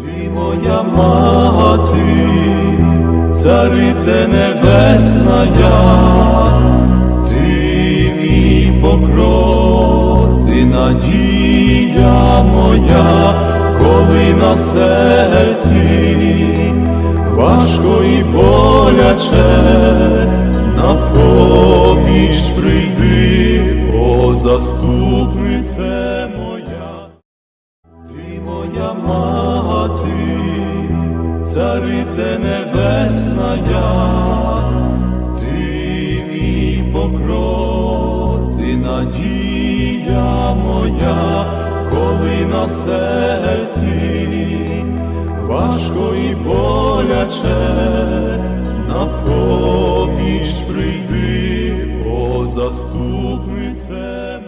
Ти моя мати, царице небесна, ти мій покров, ти надія моя, коли на серці важко і боляче, на поміч прийди, о заступнице моя. Ти моя мати, царице небесна, я, ти мій покров, ти надія моя, коли на серці важко і боляче, на поміч прийди, о заступнице